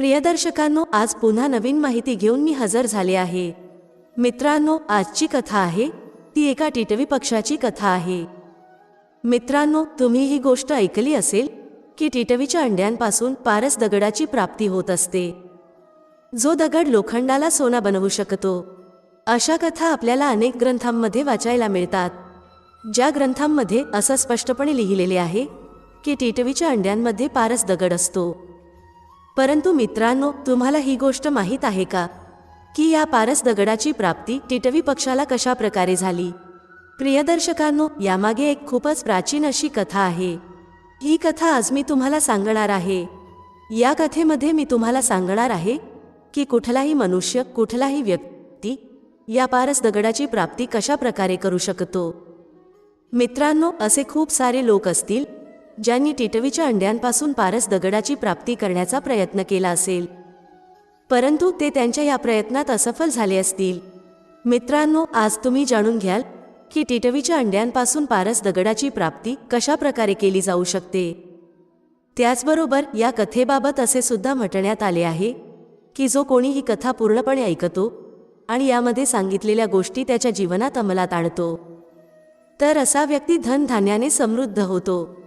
प्रिय दर्शकांनो आज पुन्हा नवीन माहिती घेऊन मी हजर झाले आहे. मित्रांनो आजची कथा आहे ती एका टिटवी पक्षाची कथा आहे. मित्रांनो तुम्ही ही गोष्ट ऐकली असेल की टिटवीच्या अंड्यांपासून पारस दगडाची प्राप्ती होत असते. जो दगड लोखंडाला सोना बनवू शकतो. अशा कथा आपल्याला अनेक ग्रंथांमध्ये वाचायला मिळतात. ज्या ग्रंथांमध्ये असं स्पष्टपणे लिहिलेले आहे की टिटवीच्या अंड्यांमध्ये पारस दगड असतो. परंतु मित्रांनो तुम्हाला ही गोष्ट माहीत आहे का? की या पारस दगडाची प्राप्ती टिटवी पक्षाला कशा प्रकारे झाली? प्रियदर्शकांनो यामागे एक खूपच प्राचीन अशी कथा आहे. ही कथा आज मी तुम्हाला सांगणार आहे. या कथेमध्ये मी तुम्हाला सांगणार आहे की कुठलाही मनुष्य कुठलाही व्यक्ती या पारस दगडाची प्राप्ती कशा प्रकारे करू शकतो? मित्रांनो असे खूप सारे लोक असतील ज्यांनी टिटवीच्या अंड्यांपासून पारस दगडाची प्राप्ती करण्याचा प्रयत्न केला असेल. परंतु ते त्यांच्या या प्रयत्नात असफल झाले असतील. मित्रांनो आज तुम्ही जाणून घ्याल की टिटवीच्या अंड्यांपासून पारस दगडाची प्राप्ती कशा प्रकारे केली जाऊ शकते. त्याचबरोबर या कथेबाबत असे सुद्धा म्हटण्यात आले आहे की जो कोणी ही कथा पूर्णपणे ऐकतो आणि यामध्ये सांगितलेल्या गोष्टी त्याच्या जीवनात अंमलात आणतो तर असा व्यक्ती धनधान्याने समृद्ध होतो.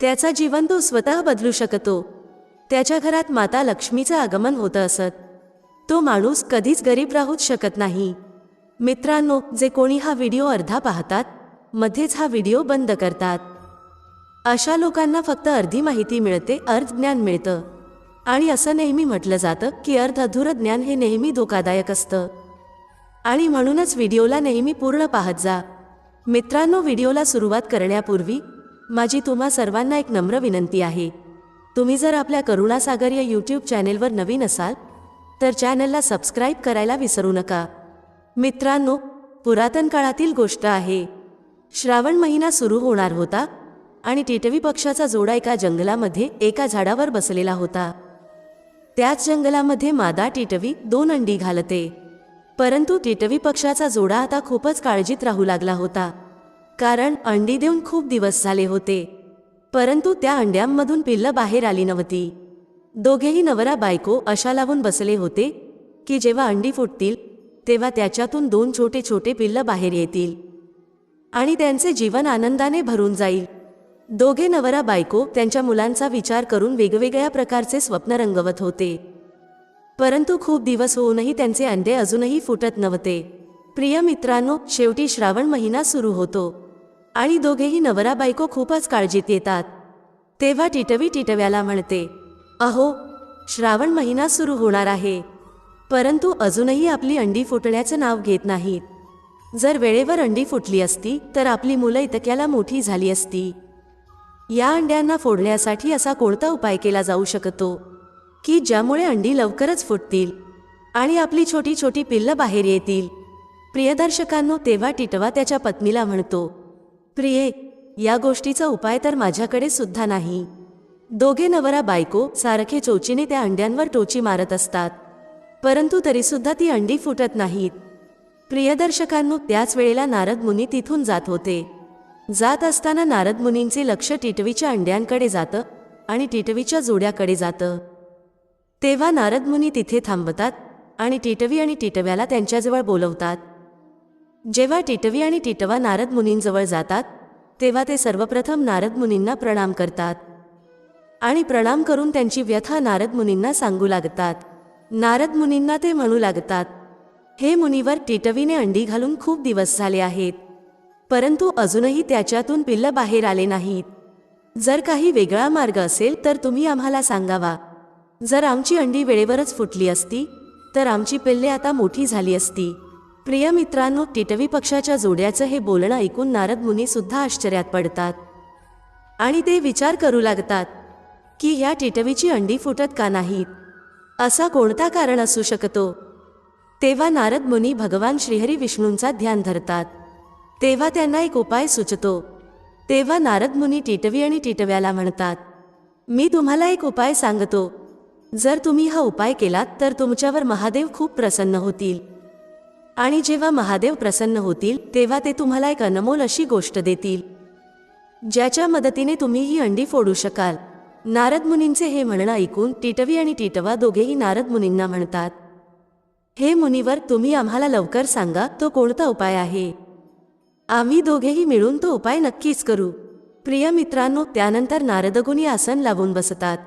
त्याचा जीवन तो स्वतः बदलू शकतो. त्याच्या घरात माता लक्ष्मीचं आगमन होतं असत. तो माणूस कधीच गरीब राहूच शकत नाही. मित्रांनो जे कोणी हा व्हिडिओ अर्धा पाहतात मध्येच हा व्हिडिओ बंद करतात. अशा लोकांना फक्त अर्धी माहिती मिळते अर्ध ज्ञान मिळतं. आणि असं नेहमी म्हटलं जातं की अर्ध अधुरं ज्ञान हे नेहमी धोकादायक असतं. आणि म्हणूनच व्हिडिओला नेहमी पूर्ण पाहत जा. मित्रांनो व्हिडिओला सुरुवात करण्यापूर्वी माझी तुम्हा सर्वांना एक नम्र विनंती आहे. तुम्ही जर आपल्या करुणासागर या यूट्यूब चॅनेलवर नवीन असाल तर चॅनलला सबस्क्राईब करायला विसरू नका. मित्रांनो पुरातन काळातील गोष्ट आहे. श्रावण महिना सुरू होणार होता आणि टिटवी पक्षाचा जोडा एका जंगलामध्ये एका झाडावर बसलेला होता. त्याच जंगलामध्ये मादा टिटवी दोन अंडी घालते. परंतु टिटवी पक्षाचा जोडा आता खूपच काळजीत राहू लागला होता. कारण अंडी देऊन खूप दिवस झाले होते. परंतु त्या अंड्यांमधून पिल्लं बाहेर आली नव्हती. दोघेही नवरा बायको अशा लावून बसले होते की जेव्हा अंडी फुटतील तेव्हा त्याच्यातून दोन छोटे छोटे पिल्लं बाहेर येतील. आणि त्यांचे जीवन आनंदाने भरून जाईल. दोघे नवरा बायको त्यांच्या मुलांचा विचार करून वेगवेगळ्या प्रकारचे स्वप्न रंगवत होते. परंतु खूप दिवस होऊनही त्यांचे अंडे अजूनही फुटत नव्हते. प्रिय मित्रांनो शेवटी श्रावण महिना सुरू होतो. आणि दोघेही नवरा बायको खूपच काळजीत येतात. तेव्हा टिटवी टिटव्याला म्हणते अहो श्रावण महिना सुरू होणार आहे. परंतु अजूनही आपली अंडी फुटण्याचं नाव घेत नाहीत. जर वेळेवर अंडी फुटली असती तर आपली मुलं इतक्याला मोठी झाली असती. या अंड्यांना फोडण्यासाठी असा कोणता उपाय केला जाऊ शकतो? की ज्यामुळे अंडी लवकरच फुटतील आणि आपली छोटी छोटी पिल्लं बाहेर येतील? प्रियदर्शकांनो तेव्हा टिटवा त्याच्या पत्नीला म्हणतो प्रिये या गोष्टीचा उपाय तर माझ्याकडे सुद्धा नाही. दोघे नवरा बायको सारखे चोचीने त्या अंड्यांवर टोची मारत असतात. परंतु तरीसुद्धा ती अंडी फुटत नाहीत. प्रियदर्शकांनो त्याच वेळेला नारद मुनी तिथून जात होते. जात असताना नारद मुनींचे लक्ष टिटवीच्या अंड्यांकडे जातं आणि टिटवीच्या जोड्याकडे जातं. तेव्हा नारद मुनी तिथे थांबतात आणि टिटवी आणि टिटव्याला त्यांच्याजवळ बोलवतात. जेव्हा टिटवी आणि टिटवा नारद मुनींजवळ जातात तेव्हा ते सर्वप्रथम नारद मुनींना प्रणाम करतात. आणि प्रणाम करून त्यांची व्यथा नारद मुनींना सांगू लागतात. नारद मुनींना ते म्हणू लागतात हे मुनीवर टिटवीने अंडी घालून खूप दिवस झाले आहेत. परंतु अजूनही त्याच्यातून पिल्लं बाहेर आले नाहीत. जर काही वेगळा मार्ग असेल तर तुम्ही आम्हाला सांगावा. जर आमची अंडी वेळेवरच फुटली असती तर आमची पिल्ले आता मोठी झाली असती. प्रिय मित्रांनो टिटवी पक्षाच्या जोड्याचं हे बोलणं ऐकून नारद मुनी सुद्धा आश्चर्यात पडतात. आणि ते विचार करू लागतात की ह्या टिटवीची अंडी फुटत का नाहीत? असा कोणता कारण असू शकतो? तेव्हा नारद मुनी भगवान श्रीहरी विष्णूंचा ध्यान धरतात. तेव्हा त्यांना एक उपाय सुचतो. तेव्हा नारद मुनी टिटवी आणि टिटव्याला म्हणतात मी तुम्हाला एक उपाय सांगतो. जर तुम्ही हा उपाय केलात तर तुमच्यावर महादेव खूप प्रसन्न होतील. आणि जेव्हा महादेव प्रसन्न होतील तेव्हा ते तुम्हाला एक अनमोल अशी गोष्ट देतील. ज्याच्या मदतीने तुम्ही ही अंडी फोडू शकाल. नारद मुनींचे हे म्हणणं ऐकून टिटवी आणि टिटवा दोघेही नारद मुनींना म्हणतात हे मुनीवर तुम्ही आम्हाला लवकर सांगा तो कोणता उपाय आहे? आम्ही दोघेही मिळून तो उपाय नक्कीच करू. प्रिय मित्रांनो त्यानंतर नारदगुनी आसन लावून बसतात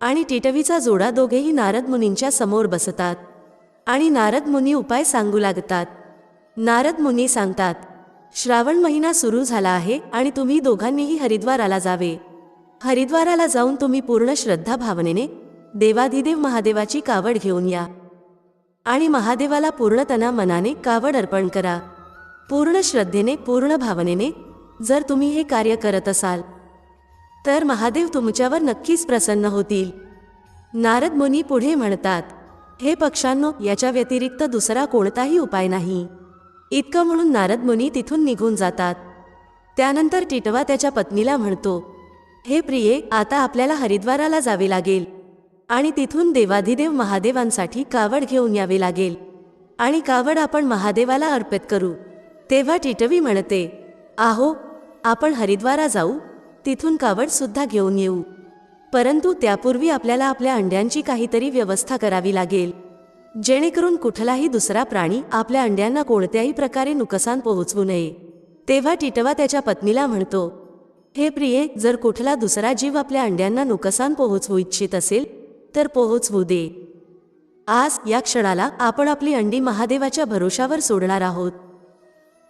आणि टिटवीचा जोडा दोघेही नारद मुनींच्या समोर बसतात. आणि नारद मुनी उपाय सांगू लागतात. नारद मुनी सांगतात श्रावण महिना सुरू झाला आहे आणि तुम्ही दोघांनीही हरिद्वाराला जावे. हरिद्वाराला जाऊन तुम्ही पूर्ण श्रद्धा भावनेने देवाधिदेव महादेवाची कावड घेऊन या. आणि महादेवाला पूर्णतना मनाने कावड अर्पण करा. पूर्ण श्रद्धेने पूर्ण भावनेने जर तुम्ही हे कार्य करत असाल तर महादेव तुमच्यावर नक्कीच प्रसन्न होतील. नारद मुनी पुढे म्हणतात हे पक्षांनो याच्या व्यतिरिक्त दुसरा कोणताही उपाय नाही. इतकं म्हणून नारद मुनी तिथून निघून जातात. त्यानंतर टिटवा त्याच्या पत्नीला म्हणतो हे प्रिये आता आपल्याला हरिद्वाराला जावे लागेल. आणि तिथून देवाधिदेव महादेवांसाठी कावड घेऊन यावे लागेल. आणि कावड आपण महादेवाला अर्पित करू. तेव्हा टिटवी म्हणते आहो आपण हरिद्वारा जाऊ. तिथून कावड सुद्धा घेऊन येऊ. परंतु त्यापूर्वी आपल्याला आपल्या अंड्यांची काहीतरी व्यवस्था करावी लागेल. जेणेकरून कुठलाही दुसरा प्राणी आपल्या अंड्यांना कोणत्याही प्रकारे नुकसान पोहोचवू नये. तेव्हा टिटवा त्याच्या पत्नीला म्हणतो हे प्रिये जर कुठला दुसरा जीव आपल्या अंड्यांना नुकसान पोहोचवू इच्छित असेल तर पोहोचवू दे. आज या क्षणाला आपण आपली अंडी महादेवाच्या भरोशावर सोडणार आहोत.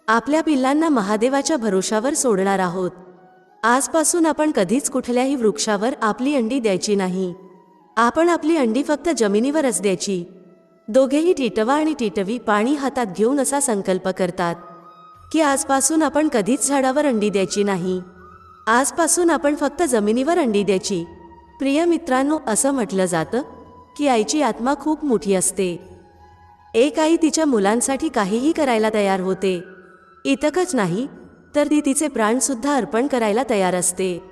आपल्या पिल्लांना महादेवाच्या भरोशावर सोडणार आहोत. आजपासून आपण कधीच कुठल्याही वृक्षावर आपली अंडी द्यायची नाही. आपण आपली अंडी फक्त जमिनीवरच द्यायची. दोघेही टिटवा आणि टिटवी पाणी हातात घेऊन असा संकल्प करतात की आजपासून आपण कधीच झाडावर अंडी द्यायची नाही. आजपासून आपण फक्त जमिनीवर अंडी द्यायची. प्रिय मित्रांनो असं म्हटलं जातं की आईची आत्मा खूप मोठी असते. एक आई तिच्या मुलांसाठी काहीही करायला तयार होते. इतकंच नाही तर ती तिचे प्राणसुद्धा अर्पण करायला तयार असते.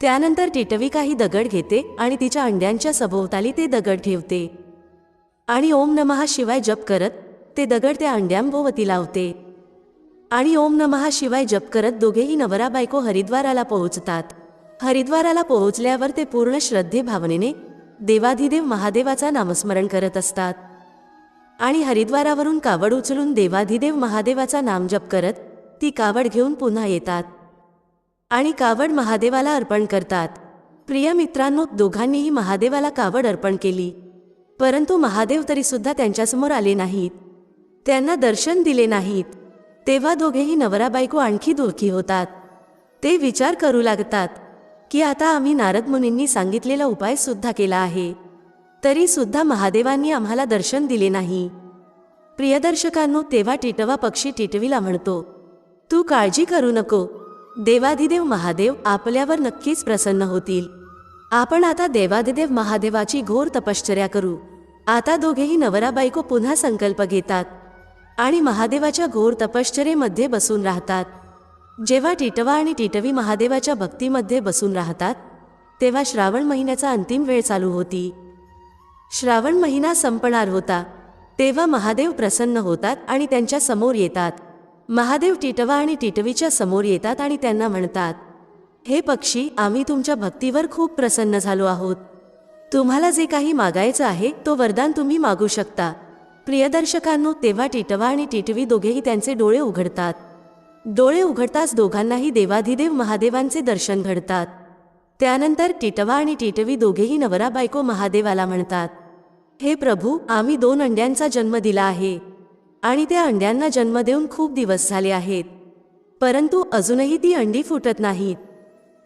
त्यानंतर टिटवी काही दगड घेते आणि तिच्या अंड्यांच्या सभोवताली ते दगड ठेवते. आणि ओम नमहा शिवाय जप करत ते दगड त्या अंड्यांभोवती लावते. आणि ओम नमहा शिवाय जप करत दोघेही नवरा बायको हरिद्वाराला पोहोचतात. हरिद्वाराला पोहोचल्यावर ते पूर्ण श्रद्धे भावनेने देवाधिदेव महादेवाचा नामस्मरण करत असतात. आणि हरिद्वारावरून कावड उचलून देवाधिदेव महादेवाचा नामजप करत ती कावड घेऊन पुन्हा येतात. आणि कावड महादेवाला अर्पण करतात. प्रिय मित्रांनो दोघांनीही महादेवाला कावड अर्पण केली. परंतु महादेव तरीसुद्धा त्यांच्यासमोर आले नाहीत. त्यांना दर्शन दिले नाहीत. तेव्हा दोघेही नवरा बायको आणखी दुःखी होतात. ते विचार करू लागतात की आता आम्ही नारद मुनींनी सांगितलेला उपाय सुद्धा केला आहे. तरीसुद्धा महादेवांनी आम्हाला दर्शन दिले नाही. प्रियदर्शकांनो तेव्हा टिटवा पक्षी टिटवीला म्हणतो तू काळजी करू नको. देवाधिदेव महादेव आपल्यावर नक्कीच प्रसन्न होतील. आपण आता देवाधिदेव महादेवाची घोर तपश्चर्या करू. आता दोघेही नवरा बायको पुन्हा संकल्प घेतात आणि महादेवाच्या घोर तपश्चरेमध्ये बसून राहतात. जेव्हा टिटवा आणि टिटवी महादेवाच्या भक्तीमध्ये बसून राहतात तेव्हा श्रावण महिन्याचा अंतिम वेळ चालू होती. श्रावण महिना संपणार होता. तेव्हा महादेव प्रसन्न होतात आणि त्यांच्यासमोर येतात. महादेव टिटवा आणि टिटवीच्या समोर येतात आणि त्यांना म्हणतात हे पक्षी आम्ही तुमच्या भक्तीवर खूप प्रसन्न झालो आहोत. तुम्हाला जे काही मागायचं आहे तो वरदान तुम्ही मागू शकता. प्रियदर्शकांनो तेव्हा टिटवा आणि टिटवी दोघेही त्यांचे डोळे उघडतात. डोळे उघडताच दोघांनाही देवाधिदेव महादेवांचे दर्शन घडतात. त्यानंतर टिटवा आणि टिटवी दोघेही नवरा बायको महादेवाला म्हणतात हे प्रभू आम्ही दोन अंड्यांचा जन्म दिला आहे. आणि त्या अंड्यांना जन्म देऊन खूप दिवस झाले आहेत. परंतु अजूनही ती अंडी फुटत नाहीत.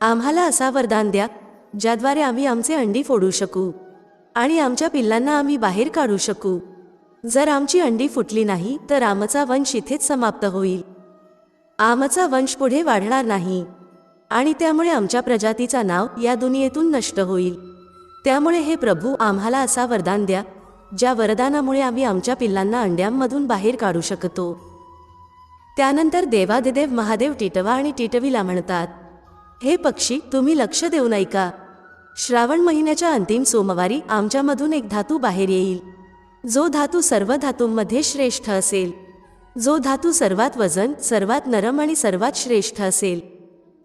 आम्हाला असा वरदान द्या ज्याद्वारे आम्ही आमचे अंडी फोडू शकू. आणि आमच्या पिल्लांना आम्ही बाहेर काढू शकू. जर आमची अंडी फुटली नाही तर आमचा वंश इथेच समाप्त होईल. आमचा वंश पुढे वाढणार नाही. आणि त्यामुळे आमच्या प्रजातीचा नाव या दुनियेतून नष्ट होईल. त्यामुळे हे प्रभू आम्हाला असा वरदान द्या ज्या वरदानामुळे आम्ही आमच्या पिल्लांना अंड्यांमधून बाहेर काढू शकतो. त्यानंतर देवादिदेव महादेव टिटवा आणि टिटवीला म्हणतात हे पक्षी तुम्ही लक्ष देऊन ऐका श्रावण महिन्याच्या अंतिम सोमवारी आमच्यामधून एक धातू बाहेर येईल. जो धातू सर्व धातूंमध्ये श्रेष्ठ असेल. जो धातू सर्वात वजन सर्वात नरम आणि सर्वात श्रेष्ठ असेल.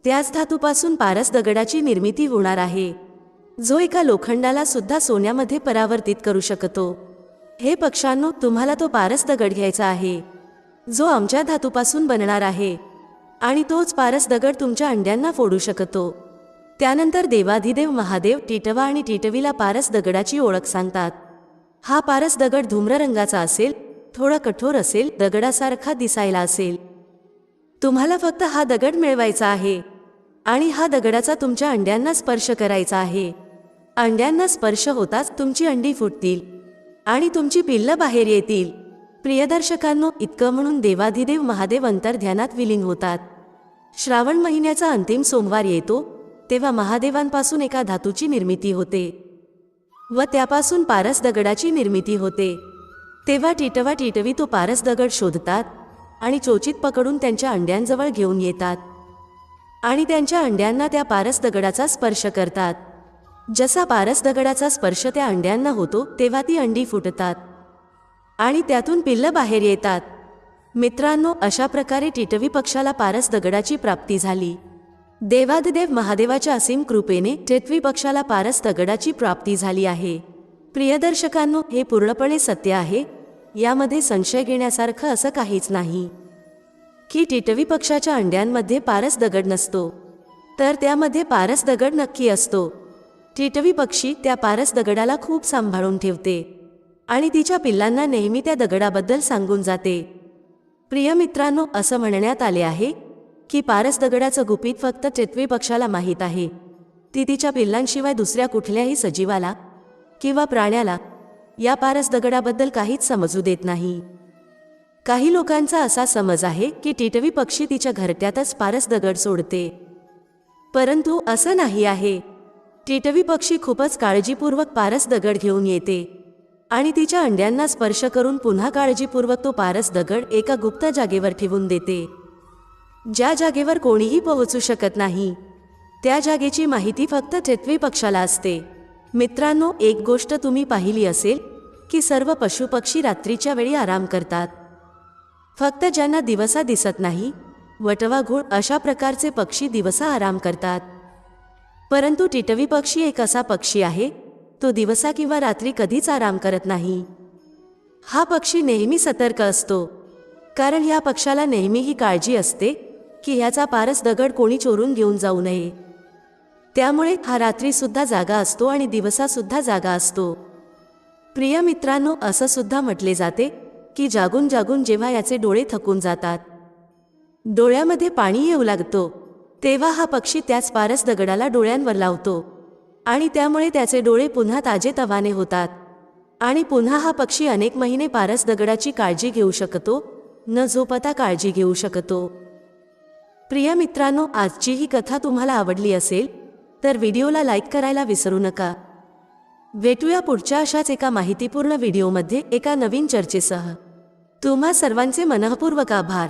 त्याच धातूपासून पारस दगडाची निर्मिती होणार आहे. जो एका लोखंडाला सुद्धा सोन्यामध्ये परावर्तित करू शकतो. हे पक्षांनो तुम्हाला तो पारस दगड घ्यायचा आहे. जो आमच्या धातूपासून बनणार आहे. आणि तोच पारस दगड तुमच्या अंड्यांना फोडू शकतो. त्यानंतर देवाधिदेव महादेव टिटवा आणि टिटवीला पारस दगडाची ओळख सांगतात. हा पारस दगड धूम्र रंगाचा असेल थोडा कठोर असेल दगडासारखा दिसायला असेल. तुम्हाला फक्त हा दगड मिळवायचा आहे. आणि हा दगडाचा तुमच्या अंड्यांना स्पर्श करायचा आहे. अंड्यांना स्पर्श होताच तुमची अंडी फुटतील आणि तुमची पिल्लं बाहेर येतील. प्रियदर्शकांनो इतकं म्हणून देवाधिदेव महादेव अंतर्ध्यानात विलीन होतात. श्रावण महिन्याचा अंतिम सोमवार येतो तेव्हा महादेवांपासून एका धातूची निर्मिती होते व त्यापासून पारस दगडाची निर्मिती होते. तेव्हा टिटवा टिटवी तो पारस दगड शोधतात आणि चोचित पकडून त्यांच्या अंड्यांजवळ घेऊन येतात. आणि त्यांच्या अंड्यांना त्या पारस दगडाचा स्पर्श करतात. जसा पारस दगडाचा स्पर्श त्या अंड्यांना होतो तेव्हा ती अंडी फुटतात. आणि त्यातून पिल्लं बाहेर येतात. मित्रांनो अशा प्रकारे टिटवी पक्षाला पारस दगडाची प्राप्ती झाली. देवादिदेव महादेवाच्या असीम कृपेने टिटवी पक्षाला पारस दगडाची प्राप्ती झाली आहे. प्रियदर्शकांनो हे पूर्णपणे सत्य आहे. यामध्ये संशय घेण्यासारखं असं काहीच नाही. की टिटवी पक्षाच्या अंड्यांमध्ये पारस दगड नसतो. तर त्यामध्ये पारस दगड नक्की असतो. टिटवी पक्षी त्या पारस दगडाला खूप सांभाळून ठेवते आणि तिच्या पिल्लांना नेहमी त्या दगडाबद्दल सांगून जाते. प्रिय मित्रांनो असं म्हणण्यात आले आहे की पारस दगडाचं गुपित फक्त टिटवी पक्षाला माहीत आहे. ती तिच्या पिल्लांशिवाय दुसऱ्या कुठल्याही सजीवाला किंवा प्राण्याला या पारस दगडाबद्दल काहीच समजू देत नाही. काही लोकांचा असा समज आहे की टिटवी पक्षी तिच्या घरट्यातच पारस दगड सोडते. परंतु असं नाही आहे. टिटवी पक्षी खूपच काळजीपूर्वक पारस दगड घेऊन येते. आणि तिच्या अंड्यांना स्पर्श करून पुन्हा काळजीपूर्वक तो पारस दगड एका गुप्त जागेवर ठेवून देते. ज्या जागेवर कोणीही पोहोचू शकत नाही. त्या जागेची माहिती फक्त टिटवी पक्षाला असते. मित्रांनो एक गोष्ट तुम्ही पाहिली असेल की सर्व पशुपक्षी रात्रीच्या वेळी आराम करतात. फक्त ज्यांना दिवसा दिसत नाही वटवा घोळ अशा प्रकारचे पक्षी दिवसा आराम करतात. परंतु टिटवी पक्षी एक असा पक्षी आहे तो दिवसा किंवा रात्री कधीच आराम करत नाही. हा पक्षी नेहमी सतर्क असतो कारण ह्या पक्षाला नेहमी ही काळजी असते की ह्याचा पारस दगड कोणी चोरून घेऊन जाऊ नये. त्यामुळे हा रात्रीसुद्धा जागा असतो आणि दिवसासुद्धा जागा असतो. प्रिय मित्रांनो असं सुद्धा म्हटले जाते की जागून जागून जेव्हा याचे डोळे थकून जातात. डोळ्यामध्ये पाणी येऊ लागतो तेव्हा हा पक्षी त्याच पारस दगडाला डोळ्यांवर लावतो आणि त्यामुळे त्याचे डोळे पुन्हा ताजेतवाने होतात. आणि पुन्हा हा पक्षी अनेक महिने पारस दगडाची काळजी घेऊ शकतो न झोपता काळजी घेऊ शकतो. प्रिय मित्रांनो आजची ही कथा तुम्हाला आवडली असेल तर व्हिडिओला लाईक करायला विसरू नका. भेटूया पुढच्या अशाच एका माहितीपूर्ण व्हिडिओमध्ये एका नवीन चर्चेसह. तुम्हा सर्वांचे मनःपूर्वक आभार.